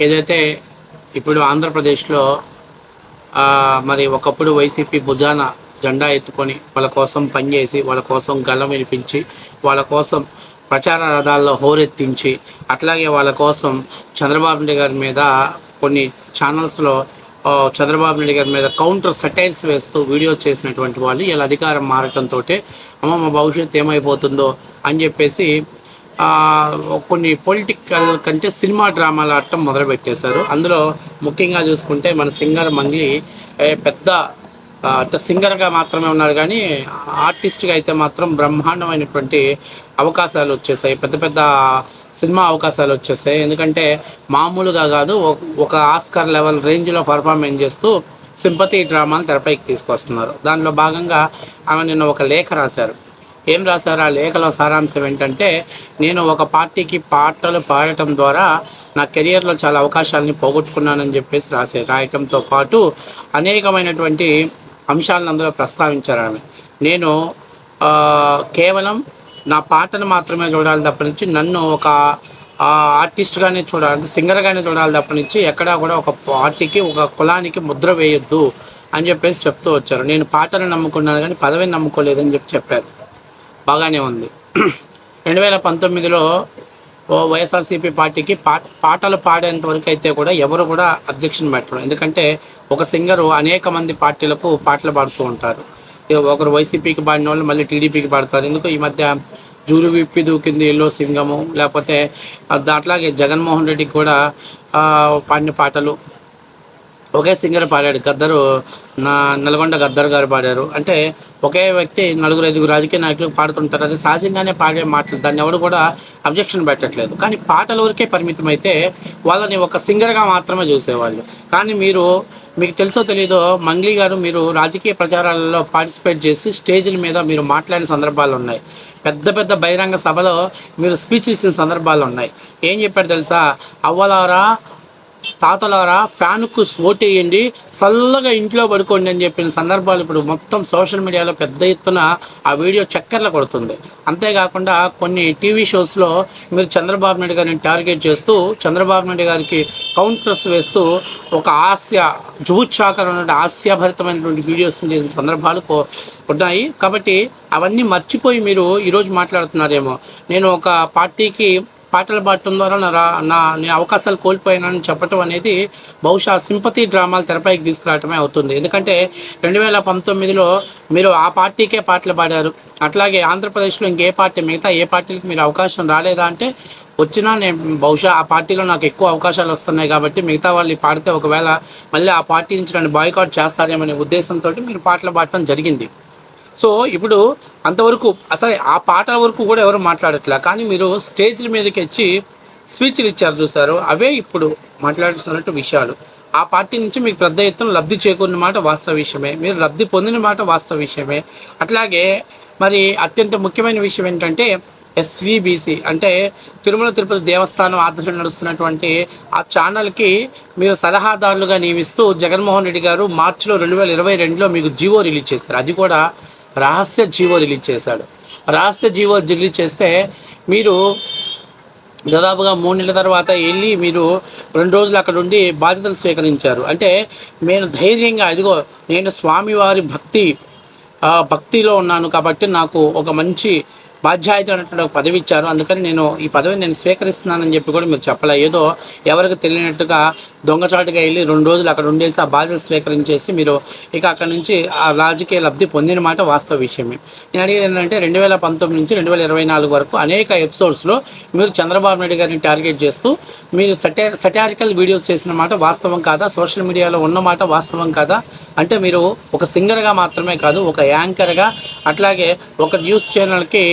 ఏదైతే ఇప్పుడు ఆంధ్రప్రదేశ్లో మరి ఒకప్పుడు వైసీపీ భుజాన జెండా ఎత్తుకొని వాళ్ళ కోసం పనిచేసి వాళ్ళ కోసం గలం వినిపించి వాళ్ళ కోసం ప్రచార రథాల్లో హోరెత్తించి అట్లాగే వాళ్ళ కోసం చంద్రబాబు నాయుడు గారి మీద కొన్ని ఛానల్స్లో చంద్రబాబు నాయుడు గారి మీద కౌంటర్ సెటైల్స్ వేస్తూ వీడియో చేసినటువంటి వాళ్ళు ఇలా అధికారం మారటంతో అమ్మ మా భవిష్యత్తు ఏమైపోతుందో అని చెప్పేసి కొన్ని పొలిటికల్ కంటే సినిమా డ్రామాలు ఆడటం మొదలుపెట్టేశారు. అందులో ముఖ్యంగా చూసుకుంటే మన సింగర్ మంగ్లీ పెద్ద అంటే సింగర్గా మాత్రమే ఉన్నారు కానీ ఆర్టిస్ట్గా అయితే మాత్రం బ్రహ్మాండమైనటువంటి అవకాశాలు వచ్చేసాయి. పెద్ద పెద్ద సినిమా అవకాశాలు వచ్చేసాయి. ఎందుకంటే మామూలుగా కాదు ఒక- ఒక ఆస్కర్ లెవెల్ రేంజ్లో పర్ఫార్మెన్స్ చేస్తూ సింపతి డ్రామాలు తెరపైకి తీసుకొస్తున్నారు. దానిలో భాగంగా ఆమె నిన్న ఒక లేఖ రాశారు. ఏం రాశారు? ఆ లేఖలో సారాంశం ఏంటంటే నేను ఒక పార్టీకి పాటలు పాడటం ద్వారా నా కెరియర్లో చాలా అవకాశాలని పోగొట్టుకున్నానని చెప్పేసి రాసే రాయటంతో పాటు అనేకమైనటువంటి అంశాలను అందులో ప్రస్తావించారు ఆమె. నేను కేవలం నా పాటను మాత్రమే చూడాలి తప్ప నుంచి నన్ను ఒక ఆర్టిస్ట్గానే చూడాలి సింగర్గానే చూడాలి తప్ప నుంచి ఎక్కడా కూడా ఒక పార్టీకి ఒక కులానికి ముద్ర వేయొద్దు అని చెప్పేసి చెప్తూ వచ్చారు. నేను పాటను నమ్ముకున్నాను కానీ పదవిని నమ్ముకోలేదని చెప్పి చెప్పారు. బాగానే ఉంది. రెండు వేల పంతొమ్మిదిలో ఓ వైఎస్ఆర్సీపీ పార్టీకి పాటలు పాడేంత వరకు అయితే కూడా ఎవరు కూడా అబ్జెక్షన్ పెట్టరు. ఎందుకంటే ఒక సింగరు అనేక మంది పార్టీలకు పాటలు పాడుతూ ఉంటారు. ఒకరు వైసీపీకి పాడిన వాళ్ళు మళ్ళీ టీడీపీకి పాడతారు. ఎందుకు ఈ మధ్య జూరు విప్పి దూకింది ఎల్లో సింగము లేకపోతే అట్లాగే జగన్మోహన్ రెడ్డికి కూడా పాడిన పాటలు ఒకే సింగర్ పాడాడు గద్దరు నా నల్గొండ గద్దరు గారు పాడారు. అంటే ఒకే వ్యక్తి నలుగురు ఐదుగురు రాజకీయ నాయకులు పాడుతుంటారు. అది సహజంగానే పాడే మాటలు. దాన్ని ఎవరు కూడా అబ్జెక్షన్ పెట్టట్లేదు. కానీ పాటల వరకే పరిమితం అయితే వాళ్ళని ఒక సింగర్గా మాత్రమే చూసేవాళ్ళు. కానీ మీరు మీకు తెలుసో తెలీదో మంగ్లీ గారు మీరు రాజకీయ ప్రచారాలలో పార్టిసిపేట్ చేసి స్టేజ్ల మీద మీరు మాట్లాడిన సందర్భాలు ఉన్నాయి. పెద్ద పెద్ద బహిరంగ సభలో మీరు స్పీచ్ ఇచ్చిన సందర్భాలు ఉన్నాయి. ఏం చెప్పారు తెలుసా? అవ్వలారా తాతలారా ఫ్యాన్కు ఓటేయండి చల్లగా ఇంట్లో పడుకోండి అని చెప్పిన సందర్భాలు ఇప్పుడు మొత్తం సోషల్ మీడియాలో పెద్ద ఎత్తున ఆ వీడియో చక్కర్లు కొడుతుంది. అంతేకాకుండా కొన్ని టీవీ షోస్లో మీరు చంద్రబాబు నాయుడు గారిని టార్గెట్ చేస్తూ చంద్రబాబు నాయుడు గారికి కౌంటర్స్ వేస్తూ ఒక హాస్య జుగుత్సాకరమైన హాస్యభరితమైనటువంటి వీడియోస్ చేసే సందర్భాలు ఉన్నాయి. కాబట్టి అవన్నీ మర్చిపోయి మీరు ఈరోజు మాట్లాడుతున్నారేమో. నేను ఒక పార్టీకి పాటలు పాడటం ద్వారా నా రా- నా నేను అవకాశాలు కోల్పోయానని చెప్పటం అనేది బహుశా సింపతి డ్రామాలు తెరపైకి తీసుకురావటమే అవుతుంది. ఎందుకంటే రెండు వేల పంతొమ్మిదిలో మీరు ఆ పార్టీకే పాటలు పాడారు. అట్లాగే ఆంధ్రప్రదేశ్లో ఇంకే పార్టీ మిగతా ఏ పార్టీలకు మీరు అవకాశం రాలేదా అంటే వచ్చినా నేను బహుశా ఆ పార్టీలో నాకు ఎక్కువ అవకాశాలు వస్తున్నాయి కాబట్టి మిగతా వాళ్ళు పాడితే ఒకవేళ మళ్ళీ ఆ పార్టీ నుంచి నన్ను బాయ్కాట్ చేస్తారేమనే ఉద్దేశంతో మీరు పాటలు పాడటం జరిగింది. సో ఇప్పుడు అంతవరకు అసలు ఆ పాటల వరకు కూడా ఎవరు మాట్లాడట్లే? కానీ మీరు స్టేజ్ల మీదకి వచ్చి స్విచ్లు ఇచ్చారు చూసారు అవే ఇప్పుడు మాట్లాడుతున్నట్టు విషయాలు. ఆ పార్టీ నుంచి మీకు పెద్ద ఎత్తున లబ్ధి చేకూరిన మాట వాస్తవ విషయమే. మీరు లబ్ధి పొందిన మాట వాస్తవ విషయమే. అట్లాగే మరి అత్యంత ముఖ్యమైన విషయం ఏంటంటే ఎస్విబిసి అంటే తిరుమల తిరుపతి దేవస్థానం ఆధ్వర్యంలో నడుస్తున్నటువంటి ఆ ఛానల్కి మీరు సలహాదారులుగా నియమిస్తూ జగన్మోహన్ రెడ్డి గారు మార్చిలో రెండు వేల ఇరవై రెండులో మీకు జీవో రిలీజ్ చేశారు. అది కూడా రహస్య జీవో రిలీజ్ చేశాడు. రహస్య జీవో రిలీజ్ చేస్తే మీరు దాదాపుగా మూడు నెలల తర్వాత వెళ్ళి మీరు రెండు రోజులు అక్కడ ఉండి బాధ్యతలు స్వీకరించారు. అంటే నేను ధైర్యంగా ఇదిగో నేను స్వామివారి భక్తి భక్తిలో ఉన్నాను కాబట్టి నాకు ఒక మంచి బాధ్యత అనేటువంటి ఒక పదవి ఇచ్చారు. అందుకని నేను ఈ పదవిని నేను స్వీకరిస్తున్నానని చెప్పి కూడా మీరు చెప్పలే. ఏదో ఎవరికి తెలియనట్టుగా దొంగచాటుగా వెళ్ళి రెండు రోజులు అక్కడ ఉండేసి ఆ బాధ్యత స్వీకరించేసి మీరు ఇక అక్కడ నుంచి ఆ రాజకీయ లబ్ధి పొందిన మాట వాస్తవ విషయమే. నేను అడిగేది ఏంటంటే రెండు వేల పంతొమ్మిది నుంచి రెండు వేల ఇరవై నాలుగు వరకు అనేక ఎపిసోడ్స్లో మీరు చంద్రబాబు నాయుడు గారిని టార్గెట్ చేస్తూ మీరు సటా సటారికల్ వీడియోస్ చేసిన మాట వాస్తవం కాదా? సోషల్ మీడియాలో ఉన్న మాట వాస్తవం కాదా? అంటే మీరు ఒక సింగర్గా మాత్రమే కాదు ఒక యాంకర్గా అట్లాగే ఒక న్యూస్ ఛానల్కి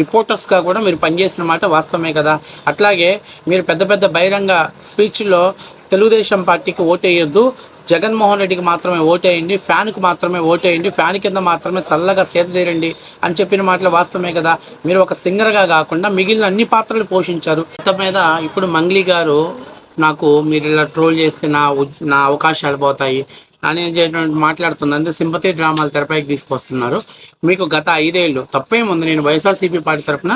రిపోర్టర్స్గా కూడా మీరు పనిచేసిన మాట వాస్తవమే కదా. అట్లాగే మీరు పెద్ద పెద్ద బహిరంగ స్పీచ్లో తెలుగుదేశం పార్టీకి ఓటేయొద్దు. జగన్మోహన్ రెడ్డికి మాత్రమే ఓటేయండి. ఫ్యాన్కి మాత్రమే ఓటేయండి. ఫ్యాన్ కింద మాత్రమే చల్లగా సేదతీరండి అని చెప్పిన మాటలు వాస్తవమే కదా. మీరు ఒక సింగర్గా కాకుండా మిగిలిన అన్ని పాత్రలు పోషించారు. ఇంత మీద ఇప్పుడు మంగ్లీ గారు నాకు మీరు ఇలా ట్రోల్ చేస్తే నా నా అవకాశాలు పోతాయి. అని మాట్లాడుతుంది. అంతే సింపతి డ్రామాలు తెరపైకి తీసుకొస్తున్నారు. మీకు గత ఐదేళ్ళు తప్పేముంది? నేను వైఎస్ఆర్సీపీ పార్టీ తరఫున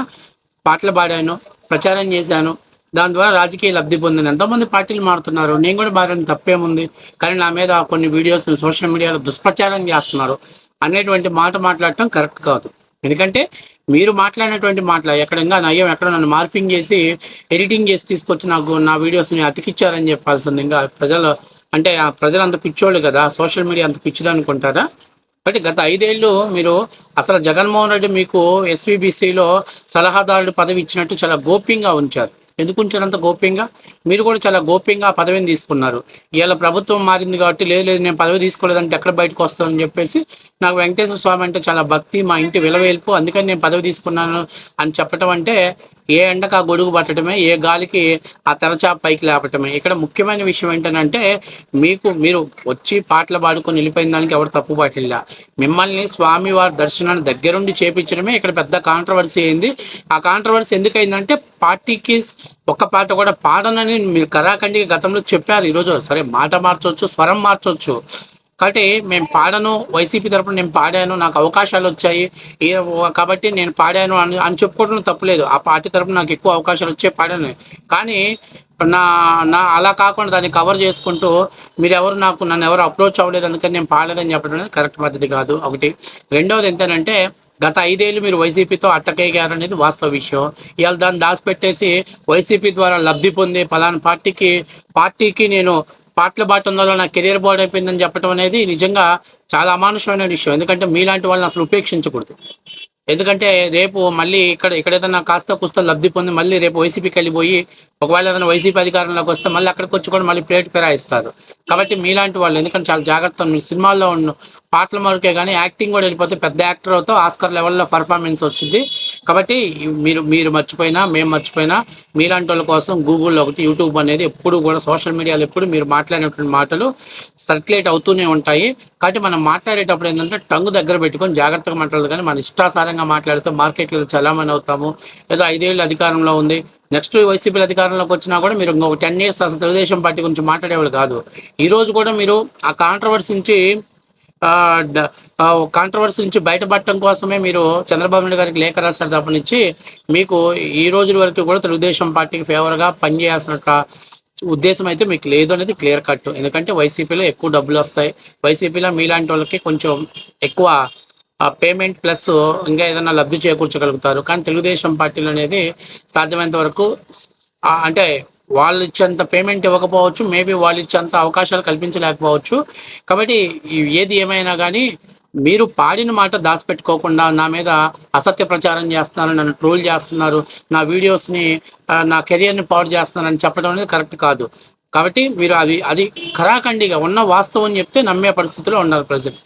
పాటలు పాడాను ప్రచారం చేశాను. దాని ద్వారా రాజకీయ లబ్ధి పొందిన ఎంతోమంది పార్టీలు మారుతున్నారు. నేను కూడా మారని తప్పేముంది? కానీ నా మీద కొన్ని వీడియోస్ సోషల్ మీడియాలో దుష్ప్రచారం చేస్తున్నారు. అనేటువంటి మాట మాట్లాడటం కరెక్ట్ కాదు. ఎందుకంటే మీరు మాట్లాడినటువంటి మాటలు ఎక్కడంగా ఇంకా నయ్యం ఎక్కడ నన్ను మార్ఫింగ్ చేసి ఎడిటింగ్ చేసి తీసుకొచ్చి నాకు నా వీడియోస్ని అతికిచ్చారని చెప్పాల్సింది. ఇంకా ప్రజలు అంటే ఆ ప్రజలు అంత పిచ్చోళ్ళు కదా సోషల్ మీడియా అంత పిచ్చిది అనుకుంటారా బట్ గత ఐదేళ్ళు మీరు అసలు జగన్మోహన్ రెడ్డి మీకు ఎస్పీబీసీలో సలహాదారుడు పదవి ఇచ్చినట్టు చాలా గోప్యంగా ఉంచారు. ఎందుకు ఉంచారంత గోప్యంగా? మీరు కూడా చాలా గోప్యంగా ఆ పదవిని తీసుకున్నారు. ఇవాళ ప్రభుత్వం మారింది కాబట్టి లేదు లేదు నేను పదవి తీసుకోలేదంటే ఎక్కడ బయటకు వస్తానని చెప్పేసి నాకు వెంకటేశ్వర స్వామి అంటే చాలా భక్తి మా ఇంటి విలవేల్పు అందుకని నేను పదవి తీసుకున్నాను అని చెప్పటం అంటే ఏ ఎండకు ఆ గొడుగు పట్టడమే ఏ గాలికి ఆ తెరచాప పైకి లేపటమే. ఇక్కడ ముఖ్యమైన విషయం ఏంటంటే మీకు మీరు వచ్చి పాటలు పాడుకొని వెళ్ళిపోయిన దానికి ఎవరు తప్పు పట్టిల్లా. మిమ్మల్ని స్వామి వారి దర్శనాన్ని దగ్గరుండి చేపించడమే ఇక్కడ పెద్ద కాంట్రవర్సీ అయింది. ఆ కాంట్రవర్సీ ఎందుకు అయిందంటే పార్టీకి ఒక్క పాట కూడా పాడనని మీరు కరాఖండికి గతంలో చెప్పారు. ఈరోజు సరే మాట మార్చవచ్చు స్వరం మార్చవచ్చు కాబట్టి మేము పాడను వైసీపీ తరపున నేను పాడాను నాకు అవకాశాలు వచ్చాయి. ఏ- కాబట్టి నేను పాడాను అని అని చెప్పుకోవడం తప్పులేదు. ఆ పార్టీ తరపున నాకు ఎక్కువ అవకాశాలు వచ్చే పాడాను. కానీ నా నా అలా కాకుండా దాన్ని కవర్ చేసుకుంటూ మీరు ఎవరు నాకు నన్ను ఎవరు అప్రోచ్ అవ్వలేదు అందుకని నేను పాడలేదని చెప్పడం అనేది కరెక్ట్ పద్ధతి కాదు. ఒకటి. రెండవది ఏంటంటే గత ఐదేళ్ళు మీరు వైసీపీతో అట్టకేగారు అనేది వాస్తవ విషయం. ఇవాళ దాన్ని దాచిపెట్టేసి వైసీపీ ద్వారా లబ్ధి పొంది పలానా పార్టీకి పార్టీకి నేను పాటలు బాట నా కెరీర్ బాడ్ అయిపోయిందని చెప్పడం అనేది నిజంగా చాలా అమానుషమైన విషయం. ఎందుకంటే మీలాంటి వాళ్ళని అసలు ఉపేక్షించకూడదు. ఎందుకంటే రేపు మళ్ళీ ఇక్కడ ఇక్కడ ఏదైనా కాస్త కుస్త లబ్ధి పొంది మళ్ళీ రేపు వైసీపీకి వెళ్ళిపోయి ఒకవేళ ఏదైనా వైసీపీ అధికారంలోకి వస్తే మళ్ళీ అక్కడికి వచ్చి కూడా మళ్ళీ ప్లేట్ ఫిరాయిస్తారు. కాబట్టి మీలాంటి వాళ్ళు ఎందుకంటే చాలా జాగ్రత్త మీ సినిమాల్లో ఉన్న పాటల మరకే కానీ యాక్టింగ్ కూడా వెళ్ళిపోతే పెద్ద యాక్టర్ అవుతావు ఆస్కర్ లెవెల్లో పర్ఫార్మెన్స్ వచ్చింది. కాబట్టి మీరు మీరు మర్చిపోయినా మేము మర్చిపోయినా మీలాంటి వాళ్ళ కోసం గూగుల్లో ఒకటి యూట్యూబ్ అనేది ఎప్పుడు కూడా సోషల్ మీడియాలో ఎప్పుడు మీరు మాట్లాడినటువంటి మాటలు సర్క్యులేట్ అవుతూనే ఉంటాయి. కాబట్టి మనం మాట్లాడేటప్పుడు ఏంటంటే టంగు దగ్గర పెట్టుకొని జాగ్రత్తగా మాట్లాడదు కానీ మన ఇష్టాసారంగా మాట్లాడితే మార్కెట్లో చలామణి అవుతాము. ఏదో ఐదేళ్ళు అధికారంలో ఉంది. నెక్స్ట్ వైసీపీ అధికారంలోకి వచ్చినా కూడా మీరు ఇంకొక టెన్ ఇయర్స్ అసలు తెలుగుదేశం పార్టీ గురించి మాట్లాడేవాళ్ళు కాదు. ఈ రోజు కూడా మీరు ఆ కాంట్రవర్సీ నుంచి కాంట్రవర్సీ నుంచి బయటపడటం కోసమే మీరు చంద్రబాబు నాయుడు గారికి లేఖ రాశారు తప్పనిచ్చి మీకు ఈ రోజుల వరకు కూడా తెలుగుదేశం పార్టీకి ఫేవర్గా పనిచేయాల్సిన ఉద్దేశం అయితే మీకు లేదు అనేది క్లియర్ కట్ ఎందుకంటే వైసీపీలో ఎక్కువ డబ్బులు వస్తాయి. వైసీపీలో మీలాంటి వాళ్ళకి కొంచెం ఎక్కువ పేమెంట్ ప్లస్ ఇంకా ఏదైనా లబ్ధి చేకూర్చగలుగుతారు. కానీ తెలుగుదేశం పార్టీలు అనేది సాధ్యమైనంత వరకు అంటే వాళ్ళు ఇచ్చేంత పేమెంట్ ఇవ్వకపోవచ్చు. మేబీ వాళ్ళు ఇచ్చేంత అవకాశాలు కల్పించలేకపోవచ్చు. కాబట్టి ఏది ఏమైనా కానీ మీరు పాడిన మాట దాచిపెట్టుకోకుండా నా మీద అసత్య ప్రచారం చేస్తున్నారు నన్ను ట్రోల్ చేస్తున్నారు నా వీడియోస్ని నా కెరియర్ని పాడు చేస్తున్నారని చెప్పడం అనేది కరెక్ట్ కాదు. కాబట్టి మీరు అది అది ఖరాఖండిగా ఉన్న వాస్తవం చెప్తే నమ్మే పరిస్థితిలో ఉన్నారు ప్రజలు.